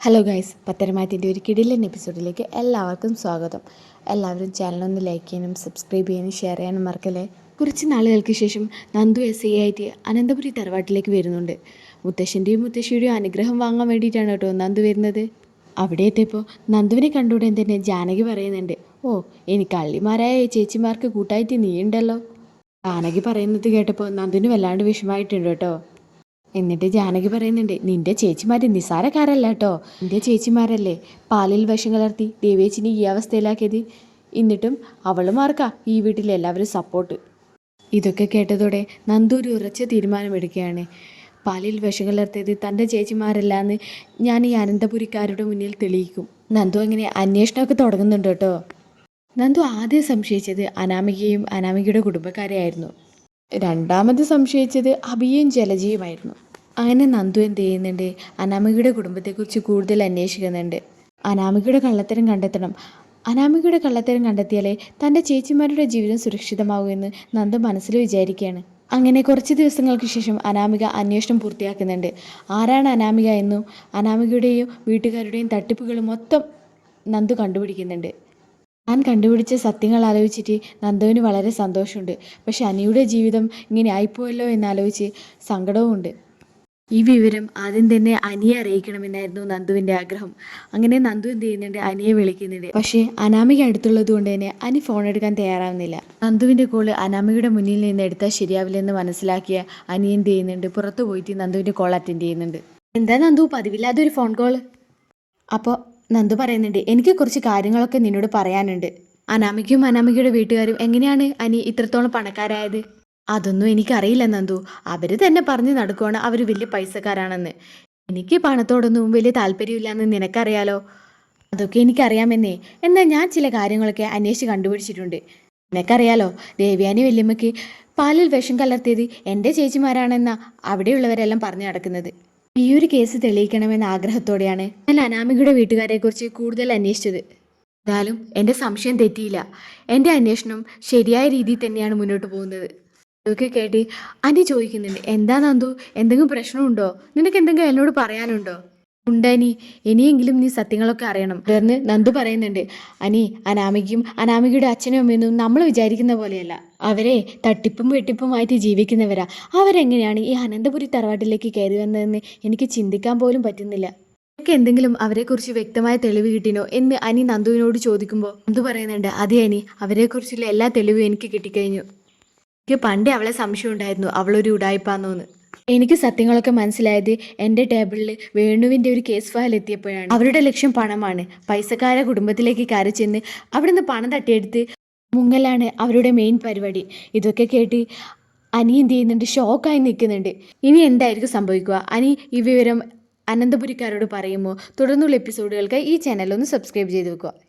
Hello guys പത്തരമാറ്റിന്റെ ഒരു കിടിലൻ എപ്പിസോഡിലേക്ക് എല്ലാവർക്കും സ്വാഗതം. എല്ലാവരും ചാനലൊന്ന് ലൈക്ക് ചെയ്യാനും സബ്സ്ക്രൈബ് ചെയ്യാനും ഷെയർ ചെയ്യാനും മറക്കല്ലേ? കുറച്ച് നാളുകൾക്ക് ശേഷം നന്ദു എസ് ഐ ആയിട്ട് അനന്തപുരി തറവാട്ടിലേക്ക് വരുന്നുണ്ട്. മുത്തശ്ശന്റെയും മുത്തശ്ശിയുടെയും അനുഗ്രഹം വാങ്ങാൻ വേണ്ടിയിട്ടാണ് കേട്ടോ നന്ദു വരുന്നത്. അവിടെ എത്തിയപ്പോൾ നന്ദുവിനെ കണ്ടുകൂടെ തന്നെ ജാനകി പറയുന്നുണ്ട്. ഓ എനിക്ക് അള്ളിമാരായ ചേച്ചിമാർക്ക് കൂട്ടായിട്ട് നീയുണ്ടല്ലോ ജാനകി പറയുന്നത് കേട്ടപ്പോൾ നന്ദുവിന് വല്ലാണ്ട് വിഷമായിട്ടുണ്ട് കേട്ടോ. എന്നിട്ട് ജാനകി പറയുന്നുണ്ട് നിന്റെ ചേച്ചിമാര് നിസാരക്കാരല്ല കേട്ടോ നിന്റെ ചേച്ചിമാരല്ലേ? പാലിൽ വിഷം കലർത്തി ദേവേച്ചിനെ ഈ അവസ്ഥയിലാക്കിയത്. എന്നിട്ടും അവളുമാർക്കാ ഈ വീട്ടിലെ എല്ലാവരും സപ്പോർട്ട് ഇതൊക്കെ കേട്ടതോടെ നന്ദു ഒരു ഉറച്ച തീരുമാനമെടുക്കുകയാണ്. പാലിൽ വിഷം കലർത്തിയത് തന്റെ ചേച്ചിമാരല്ലാന്ന് ഞാൻ ഈ അനന്തപുരിക്കാരുടെ മുന്നിൽ തെളിയിക്കും. നന്ദു അങ്ങനെ അന്വേഷണമൊക്കെ തുടങ്ങുന്നുണ്ട് കേട്ടോ നന്ദു ആദ്യം സംശയിച്ചത് അനാമികയും അനാമികയുടെ കുടുംബക്കാരെയായിരുന്നു. രണ്ടാമത് സംശയിച്ചത് അഭിയും ജലജയുമായിരുന്നു. അങ്ങനെ നന്ദു എന്ത് ചെയ്യുന്നുണ്ട്? അനാമികയുടെ കുടുംബത്തെക്കുറിച്ച് കൂടുതൽ അന്വേഷിക്കുന്നുണ്ട്. അനാമികയുടെ കള്ളത്തരം കണ്ടെത്തണം. അനാമികയുടെ കള്ളത്തരം കണ്ടെത്തിയാലേ തന്റെ ചേച്ചിമാരുടെ ജീവിതം സുരക്ഷിതമാകുമെന്ന് നന്ദു മനസ്സിൽ വിചാരിക്കുകയാണ്. അങ്ങനെ കുറച്ച് ദിവസങ്ങൾക്ക് ശേഷം അനാമിക അന്വേഷണം പൂർത്തിയാക്കുന്നുണ്ട്. ആരാണ് അനാമിക എന്നും അനാമികയുടെയും വീട്ടുകാരുടെയും തട്ടിപ്പുകൾ മൊത്തം നന്ദു കണ്ടുപിടിക്കുന്നുണ്ട്. താൻ കണ്ടുപിടിച്ച സത്യങ്ങൾ ആലോചിച്ചിട്ട് നന്ദുവിന് വളരെ സന്തോഷമുണ്ട്. പക്ഷെ അനിയുടെ ജീവിതം ഇങ്ങനെ ആയിപ്പോയല്ലോ എന്നാലോചിച്ച് സങ്കടവുമുണ്ട്. ഈ വിവരം ആദ്യം തന്നെ അനിയെ അറിയിക്കണമെന്നായിരുന്നു നന്ദുവിന്റെ ആഗ്രഹം. അങ്ങനെ നന്ദു എന്ത് ചെയ്യുന്നുണ്ട്? അനിയെ വിളിക്കുന്നുണ്ട്. പക്ഷേ അനാമിക അടുത്തുള്ളത് കൊണ്ട് തന്നെ അനി ഫോൺ എടുക്കാൻ തയ്യാറാവുന്നില്ല. നന്ദുവിന്റെ കോൾ അനാമികയുടെ മുന്നിൽ നിന്ന് എടുത്താൽ ശരിയാവില്ലെന്ന് മനസ്സിലാക്കിയ അനി എന്ത് ചെയ്യുന്നുണ്ട്? പുറത്തു പോയിട്ട് നന്ദുവിന്റെ കോൾ അറ്റൻഡ് ചെയ്യുന്നുണ്ട്. എന്താ നന്ദു? പതിവില്ലാതെ ഒരു ഫോൺ കോൾ അപ്പോൾ നന്ദു പറയുന്നുണ്ട് എനിക്ക് കുറച്ച് കാര്യങ്ങളൊക്കെ നിന്നോട് പറയാനുണ്ട്. അനാമികയും അനാമികയുടെ വീട്ടുകാരും എങ്ങനെയാണ് അനി ഇത്രത്തോളം പണക്കാരായത്? അതൊന്നും എനിക്കറിയില്ല നന്ദു. അവർ തന്നെ പറഞ്ഞു നടക്കുവാണ് അവർ വലിയ പൈസക്കാരാണെന്ന്. എനിക്ക് പണത്തോടൊന്നും വലിയ താല്പര്യമില്ലാന്ന് നിനക്കറിയാലോ? അതൊക്കെ എനിക്കറിയാമെന്നേ. എന്നാൽ ഞാൻ ചില കാര്യങ്ങളൊക്കെ അന്വേഷിച്ച് കണ്ടുപിടിച്ചിട്ടുണ്ട്. നിനക്കറിയാലോ ദേവ്യാനി വല്യമ്മയ്ക്ക് പാലിൽ വിഷം കലർത്തിയത് എന്റെ ചേച്ചിമാരാണെന്ന അവിടെയുള്ളവരെല്ലാം പറഞ്ഞു നടക്കുന്നത്. ഈ ഒരു കേസ് തെളിയിക്കണമെന്ന ആഗ്രഹത്തോടെയാണ് ഞാൻ അനാമികയുടെ വീട്ടുകാരെക്കുറിച്ച് കൂടുതൽ അന്വേഷിച്ചത്. എന്നാലും എന്റെ സംശയം തെറ്റിയില്ല. എന്റെ അന്വേഷണം ശരിയായ രീതിയിൽ തന്നെയാണ് മുന്നോട്ട് പോകുന്നത്. ഇതൊക്കെ കേട്ട് അനി ചോദിക്കുന്നുണ്ട് എന്താ നന്ദു? എന്തെങ്കിലും പ്രശ്നമുണ്ടോ? നിനക്ക് എന്തെങ്കിലും എന്നോട് പറയാനുണ്ടോ? ഉണ്ടനി ഇനിയെങ്കിലും നീ സത്യങ്ങളൊക്കെ അറിയണം. തുടർന്ന് നന്ദു പറയുന്നുണ്ട് അനി അനാമികയും അനാമികയുടെ അച്ഛനും അമ്മയൊന്നും നമ്മൾ വിചാരിക്കുന്ന പോലെയല്ല. അവരെ തട്ടിപ്പും വെട്ടിപ്പുമായിട്ട് ജീവിക്കുന്നവരാ. അവരെങ്ങനെയാണ് ഈ അനന്തപുരി തറവാട്ടിലേക്ക് കയറി വന്നതെന്ന് എനിക്ക് ചിന്തിക്കാൻ പോലും പറ്റുന്നില്ല. എനിക്ക് എന്തെങ്കിലും അവരെക്കുറിച്ച് വ്യക്തമായ തെളിവ് കിട്ടിനോ എന്ന് അനി നന്ദുവിനോട് ചോദിക്കുമ്പോൾ നന്ദു പറയുന്നുണ്ട് അതെ അനി. അവരെക്കുറിച്ചുള്ള എല്ലാ തെളിവും എനിക്ക് കിട്ടിക്കഴിഞ്ഞു. എനിക്ക് പണ്ടേ അവളെ സംശയം ഉണ്ടായിരുന്നു അവളൊരു ഉടായ്പാന്നോന്ന് എനിക്ക് സത്യങ്ങളൊക്കെ മനസ്സിലായത് എന്റെ ടേബിളിൽ വേണുവിന്റെ ഒരു കേസ് ഫയൽ എത്തിയപ്പോഴാണ്. അവരുടെ ലക്ഷ്യം പണമാണ്. പൈസക്കാര കുടുംബത്തിലേക്ക് കയറി ചെന്ന് അവിടുന്ന് പണം തട്ടിയെടുത്ത് മുങ്ങലാണ് അവരുടെ മെയിൻ പരിപാടി. ഇതൊക്കെ കേട്ട് അനി എന്ത് ചെയ്യുന്നുണ്ട്? ഷോക്കായി നിൽക്കുന്നുണ്ട്. ഇനി എന്തായിരിക്കും സംഭവിക്കുക? അനി ഈ വിവരം അനന്തപുരിക്കാരോട് പറയുമോ? തുടർന്നുള്ള എപ്പിസോഡുകൾക്ക് ഈ ചാനൽ ഒന്ന് സബ്സ്ക്രൈബ് ചെയ്ത് വെക്കുക.